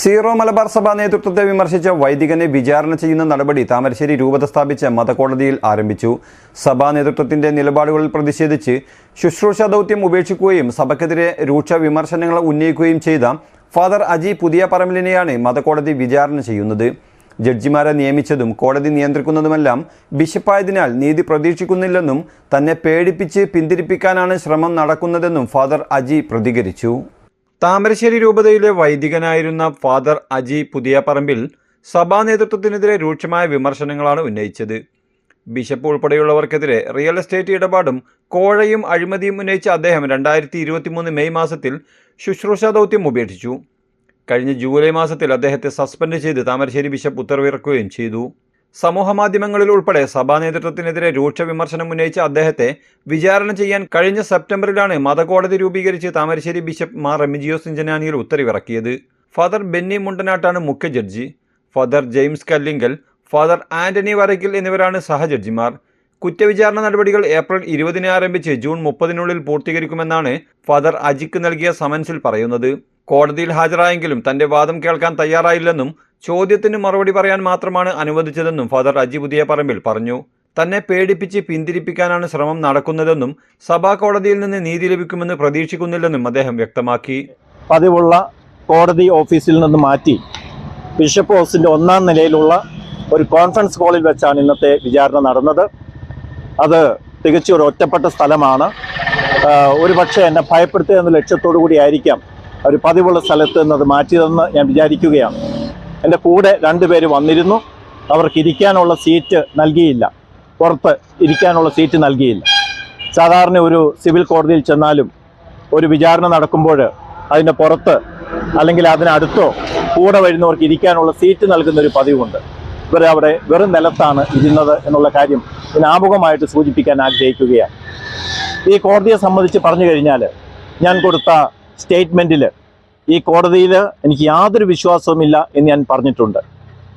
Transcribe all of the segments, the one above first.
Zero Malabar സഭ നേതൃത്വത്തെ വിമർശിച്ച വൈദികനെ വിചാരണ ചെയ്യുന്ന നടപടി താമരശ്ശേരി രൂപത സ്ഥാപിച്ച മതകോടതിയിൽ ആരംഭിച്ചു. സഭാ നേതൃത്വത്തിന്റെ നിലപാടുകളിൽ പ്രതിഷേധിച്ച് ശുശ്രൂഷ ദൗത്യം ഉപേക്ഷിക്കുകയും സഭയ്ക്കെതിരെ രൂക്ഷ വിമർശനങ്ങൾ ഉന്നയിക്കുകയും ചെയ്ത ഫാദർ അജി പുതിയ പറമ്പലിനെയാണ് മതകോടതി വിചാരണ ചെയ്യുന്നത്. ജഡ്ജിമാരെ നിയമിച്ചതും കോടതി നിയന്ത്രിക്കുന്നതുമെല്ലാം ബിഷപ്പായതിനാൽ നീതി പ്രതീക്ഷിക്കുന്നില്ലെന്നും തന്നെ പേടിപ്പിച്ച് പിന്തിരിപ്പിക്കാനാണ് ശ്രമം നടക്കുന്നതെന്നും ഫാദർ അജി പ്രതികരിച്ചു. താമരശ്ശേരി രൂപതയിലെ വൈദികനായിരുന്ന ഫാദർ അജി പുതിയ പറമ്പിൽ സഭാ നേതൃത്വത്തിനെതിരെ രൂക്ഷമായ വിമർശനങ്ങളാണ് ഉന്നയിച്ചത്. ബിഷപ്പ് ഉൾപ്പെടെയുള്ളവർക്കെതിരെ റിയൽ എസ്റ്റേറ്റ് ഇടപാടും കോഴയും അഴിമതിയും ഉന്നയിച്ച അദ്ദേഹം രണ്ടായിരത്തി ഇരുപത്തിമൂന്ന് മെയ് മാസത്തിൽ ശുശ്രൂഷ ദൗത്യം ഉപേക്ഷിച്ചു. കഴിഞ്ഞ ജൂലൈ മാസത്തിൽ അദ്ദേഹത്തെ സസ്പെൻഡ് ചെയ്ത് താമരശ്ശേരി ബിഷപ്പ് ഉത്തരവിറക്കുകയും ചെയ്തു. സമൂഹമാധ്യമങ്ങളിൽ ഉൾപ്പെടെ സഭാ നേതൃത്വത്തിനെതിരെ രൂക്ഷ വിമർശനം ഉന്നയിച്ച അദ്ദേഹത്തെ വിചാരണ ചെയ്യാൻ കഴിഞ്ഞ സെപ്റ്റംബറിലാണ് മതകോടതി രൂപീകരിച്ച് താമരശ്ശേരി ബിഷപ്പ് മാർ റെമിജിയോസ് ഇഞ്ചനാനിയിൽ ഉത്തരവിറക്കിയത്. ഫാദർ ബെന്നി മുണ്ടനാട്ടാണ് മുഖ്യ judge. Father James Kallingal father Antony Varakkal എന്നിവരാണ് സഹജഡ്ജിമാർ കുറ്റവിചാരണ നടപടികൾ ഏപ്രിൽ ഇരുപതിന് ആരംഭിച്ച് ജൂൺ മുപ്പതിനുള്ളിൽ പൂർത്തീകരിക്കുമെന്നാണ് ഫാദർ അജിക്ക് നൽകിയ സമൻസിൽ പറയുന്നത്. കോടതിയിൽ ഹാജരായെങ്കിലും തന്റെ വാദം കേൾക്കാൻ തയ്യാറായില്ലെന്നും ചോദ്യത്തിന് മറുപടി പറയാൻ മാത്രമാണ് അനുവദിച്ചതെന്നും ഫാദർ അജി പുതിയ പറമ്പിൽ പറഞ്ഞു. തന്നെ പേടിപ്പിച്ച് പിന്തിരിപ്പിക്കാനാണ് ശ്രമം നടക്കുന്നതെന്നും സഭാ കോടതിയിൽ നിന്ന് നീതി ലഭിക്കുമെന്ന് പ്രതീക്ഷിക്കുന്നില്ലെന്നും അദ്ദേഹം വ്യക്തമാക്കി. പതിവുള്ള കോടതി ഓഫീസിൽ നിന്ന് മാറ്റി ബിഷപ്പ് ഹൗസിന്റെ ഒന്നാം നിലയിലുള്ള ഒരു കോൺഫറൻസ് ഹാളിൽ വെച്ചാണ് ഇന്നത്തെ വിചാരണ നടന്നത്. അത് തികച്ചും ഒരു ഒറ്റപ്പെട്ട സ്ഥലമാണ്. ഒരു പക്ഷേ എന്നെ ഭയപ്പെടുത്തുക എന്ന ലക്ഷ്യത്തോടു കൂടി ആയിരിക്കാം ഒരു പതിവുള്ള സ്ഥലത്ത് നിന്ന് അത് മാറ്റിയതെന്ന് ഞാൻ വിചാരിക്കുകയാണ്. എന്റെ കൂടെ രണ്ടുപേര് വന്നിരുന്നു. അവർക്ക് ഇരിക്കാനുള്ള സീറ്റ് നൽകിയില്ല. പുറത്ത് ഇരിക്കാനുള്ള സീറ്റ് നൽകിയില്ല. സാധാരണ ഒരു സിവിൽ കോടതിയിൽ ചെന്നാലും ഒരു വിചാരണ നടക്കുമ്പോൾ അതിന്റെ പുറത്ത് അല്ലെങ്കിൽ അതിനടുത്തോ കൂടെ വരുന്നവർക്ക് ഇരിക്കാനുള്ള സീറ്റ് നൽകുന്ന ഒരു പതിവുണ്ട്. ഇവർ അവിടെ വെറും നിലത്താണ് ഇരുന്നത് എന്നുള്ള കാര്യം ആമുഖമായിട്ട് സൂചിപ്പിക്കാൻ ആഗ്രഹിക്കുകയാണ്. ഈ കോടതിയെ സംബന്ധിച്ച് പറഞ്ഞു കഴിഞ്ഞാൽ ഞാൻ കൊടുത്ത സ്റ്റേറ്റ്മെന്റിൽ ഈ കോടതിയിൽ എനിക്ക് യാതൊരു വിശ്വാസവുമില്ല എന്ന് ഞാൻ പറഞ്ഞിട്ടുണ്ട്.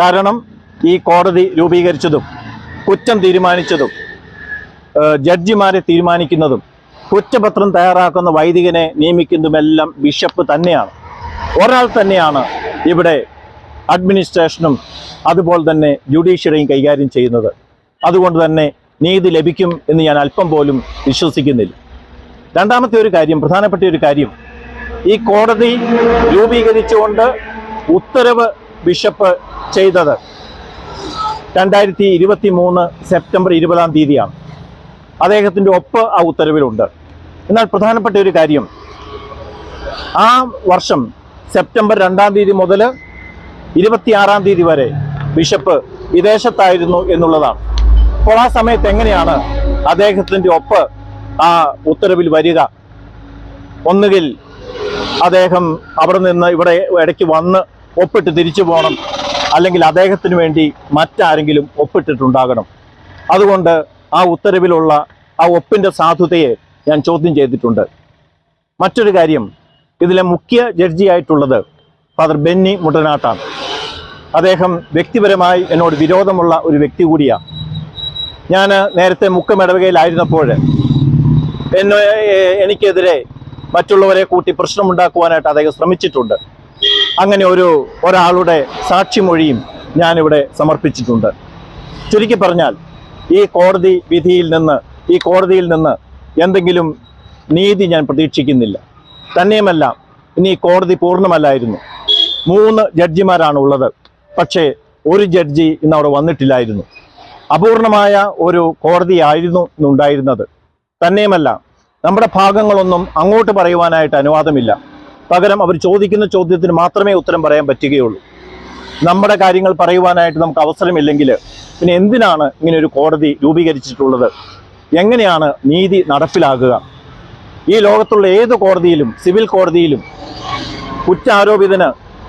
കാരണം ഈ കോടതി രൂപീകരിച്ചതും കുറ്റം തീരുമാനിച്ചതും ജഡ്ജിമാരെ തീരുമാനിക്കുന്നതും കുറ്റപത്രം തയ്യാറാക്കുന്ന വൈദികനെ നിയമിക്കുന്നതുമെല്ലാം ബിഷപ്പ് തന്നെയാണ്. ഒരാൾ തന്നെയാണ് ഇവിടെ അഡ്മിനിസ്ട്രേഷനും അതുപോലെ തന്നെ ജുഡീഷ്യറിയും കൈകാര്യം ചെയ്യുന്നത്. അതുകൊണ്ട് തന്നെ നീതി ലഭിക്കും എന്ന് ഞാൻ അല്പം പോലും വിശ്വസിക്കുന്നില്ല. രണ്ടാമത്തെ ഒരു കാര്യം പ്രധാനപ്പെട്ട ഒരു കാര്യം ഈ കോടതി രൂപീകരിച്ചുകൊണ്ട് ഉത്തരവ് ബിഷപ്പ് ചെയ്തത് രണ്ടായിരത്തി ഇരുപത്തി മൂന്ന് സെപ്റ്റംബർ ഇരുപതാം തീയതിയാണ്. അദ്ദേഹത്തിന്റെ ഒപ്പ് ആ ഉത്തരവിലുണ്ട്. എന്നാൽ പ്രധാനപ്പെട്ട ഒരു കാര്യം ആ വർഷം സെപ്റ്റംബർ രണ്ടാം തീയതി മുതൽ ഇരുപത്തിയാറാം തീയതി വരെ ബിഷപ്പ് വിദേശത്തായിരുന്നു എന്നുള്ളതാണ്. അപ്പോൾ ആ സമയത്ത് എങ്ങനെയാണ് അദ്ദേഹത്തിന്റെ ഒപ്പ് ആ ഉത്തരവിൽ വരിക? ഒന്നുകിൽ അദ്ദേഹം അവിടെ നിന്ന് ഇവിടെ ഇടയ്ക്ക് വന്ന് ഒപ്പിട്ട് തിരിച്ചു പോകണം. അല്ലെങ്കിൽ അദ്ദേഹത്തിന് വേണ്ടി മറ്റാരെങ്കിലും ഒപ്പിട്ടിട്ടുണ്ടാകണം. അതുകൊണ്ട് ആ ഉത്തരവിലുള്ള ആ ഒപ്പിന്റെ സാധുതയെ ഞാൻ ചോദ്യം ചെയ്തിട്ടുണ്ട്. മറ്റൊരു കാര്യം ഇതിലെ മുഖ്യ ജഡ്ജിയായിട്ടുള്ളത് ഫാദർ ബെന്നി മുട്ടനാട്ടാണ്. അദ്ദേഹം വ്യക്തിപരമായി എന്നോട് വിരോധമുള്ള ഒരു വ്യക്തി കൂടിയാണ്. ഞാൻ നേരത്തെ മുക്കമിടവകയിലായിരുന്നപ്പോൾ എന്നെ എനിക്കെതിരെ മറ്റുള്ളവരെ കൂട്ടി പ്രശ്നമുണ്ടാക്കുവാനായിട്ട് അദ്ദേഹം ശ്രമിച്ചിട്ടുണ്ട്. അങ്ങനെ ഒരു ഒരാളുടെ സാക്ഷിമൊഴിയും ഞാനിവിടെ സമർപ്പിച്ചിട്ടുണ്ട്. ചുരുക്കി പറഞ്ഞാൽ ഈ കോടതി വിധിയിൽ നിന്ന് ഈ കോടതിയിൽ നിന്ന് എന്തെങ്കിലും നീതി ഞാൻ പ്രതീക്ഷിക്കുന്നില്ല. തന്നെയുമല്ല ഇനി കോടതി പൂർണമല്ലായിരുന്നു. മൂന്ന് ജഡ്ജിമാരാണ് ഉള്ളത് പക്ഷേ ഒരു ജഡ്ജി ഇന്ന് അവിടെ വന്നിട്ടില്ലായിരുന്നു. അപൂർണമായ ഒരു കോടതിയായിരുന്നു ഇന്നുണ്ടായിരുന്നത്. തന്നെയുമല്ല നമ്മുടെ ഭാഗങ്ങളൊന്നും അങ്ങോട്ട് പറയുവാനായിട്ട് അനുവാദമില്ല. പകരം അവർ ചോദിക്കുന്ന ചോദ്യത്തിന് മാത്രമേ ഉത്തരം പറയാൻ പറ്റുകയുള്ളൂ. നമ്മുടെ കാര്യങ്ങൾ പറയുവാനായിട്ട് നമുക്ക് അവസരമില്ലെങ്കിൽ പിന്നെ എന്തിനാണ് ഇങ്ങനെ ഒരു കോടതി രൂപീകരിച്ചിട്ടുള്ളത്? എങ്ങനെയാണ് നീതി നടപ്പിലാകുക? ഈ ലോകത്തുള്ള ഏത് കോടതിയിലും സിവിൽ കോടതിയിലും കുറ്റാരോപിതന്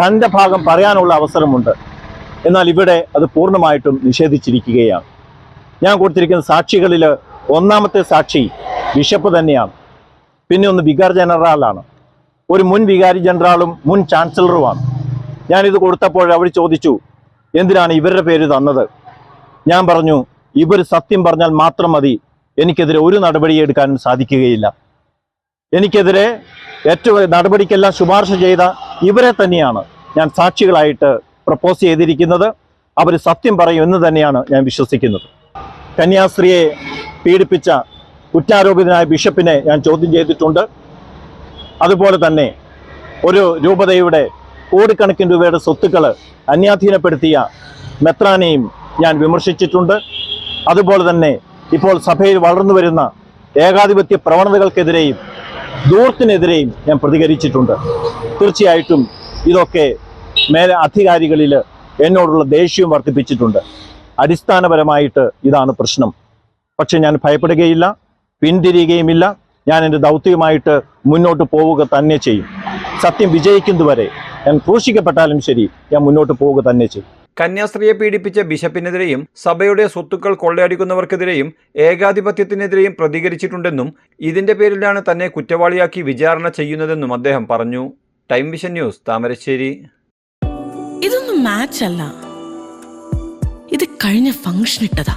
തന്റെ ഭാഗം പറയാനുള്ള അവസരമുണ്ട്. എന്നാൽ ഇവിടെ അത് പൂർണമായിട്ടും നിഷേധിച്ചിരിക്കുകയാണ്. ഞാൻ കൊടുത്തിരിക്കുന്ന സാക്ഷികളിൽ ഒന്നാമത്തെ സാക്ഷി ബിഷപ്പ് തന്നെയാണ്. പിന്നെ ഒന്ന് വികാർ ജനറലാണ്. ഒരു മുൻ വികാരി ജനറാളും മുൻ ചാൻസലറുമാണ്. ഞാനിത് കൊടുത്തപ്പോൾ അവർ ചോദിച്ചു എന്തിനാണ് ഇവരുടെ പേര് തന്നത്? ഞാൻ പറഞ്ഞു ഇവർ സത്യം പറഞ്ഞാൽ മാത്രം മതി. എനിക്കെതിരെ ഒരു നടപടി എടുക്കാൻ സാധിക്കുകയില്ല. എനിക്കെതിരെ ഏറ്റവും നടപടിക്കെല്ലാം ശുപാർശ ചെയ്ത ഇവരെ തന്നെയാണ് ഞാൻ സാക്ഷികളായിട്ട് പ്രപ്പോസ് ചെയ്തിരിക്കുന്നത്. അവർ സത്യം പറയും എന്ന് തന്നെയാണ് ഞാൻ വിശ്വസിക്കുന്നത്. കന്യാസ്ത്രീയെ പീഡിപ്പിച്ച കുറ്റാരോപിതനായ ബിഷപ്പിനെ ഞാൻ ചോദ്യം ചെയ്തിട്ടുണ്ട്. അതുപോലെ തന്നെ ഒരു രൂപതയുടെ കോടിക്കണക്കിന് രൂപയുടെ സ്വത്തുക്കൾ അന്യാധീനപ്പെടുത്തിയ മെത്രാനെയും ഞാൻ വിമർശിച്ചിട്ടുണ്ട്. അതുപോലെ തന്നെ ഇപ്പോൾ സഭയിൽ വളർന്നു വരുന്ന ഏകാധിപത്യ പ്രവണതകൾക്കെതിരെയും ദൂർത്തിനെതിരെയും ഞാൻ പ്രതികരിച്ചിട്ടുണ്ട്. തീർച്ചയായിട്ടും ഇതൊക്കെ മേലെ അധികാരികളിൽ എന്നോടുള്ള ദേഷ്യവും വർദ്ധിപ്പിച്ചിട്ടുണ്ട്. അടിസ്ഥാനപരമായിട്ട് ഇതാണ് പ്രശ്നം. പക്ഷെ ഞാൻ ഭയപ്പെടുകയില്ല. പിന്തിരിയുകയുമില്ല. ഞാൻ എന്റെ ദൗത്യവുമായിട്ട് മുന്നോട്ട് പോവുക തന്നെ ചെയ്യും. സത്യം വിജയിക്കുന്നതുവരെ ഞാൻ ക്രൂശിക്കപ്പെട്ടാലും ശരി ഞാൻ മുന്നോട്ട് പോവുക തന്നെ ചെയ്യും. കന്യാസ്ത്രീയെ പീഡിപ്പിച്ച ബിഷപ്പിനെതിരെയും സഭയുടെ സ്വത്തുക്കൾ കൊള്ളയടിക്കുന്നവർക്കെതിരെയും ഏകാധിപത്യത്തിനെതിരെയും പ്രതികരിച്ചിട്ടുണ്ടെന്നും ഇതിന്റെ പേരിലാണ് തന്നെ കുറ്റവാളിയാക്കി വിചാരണ ചെയ്യുന്നതെന്നും അദ്ദേഹം പറഞ്ഞു. Time Vision News Thamarassery. ഇതൊന്നും മാച്ച് അല്ല ഇത് കഴിഞ്ഞ ഫംഗ്ഷൻ ഇട്ടതാ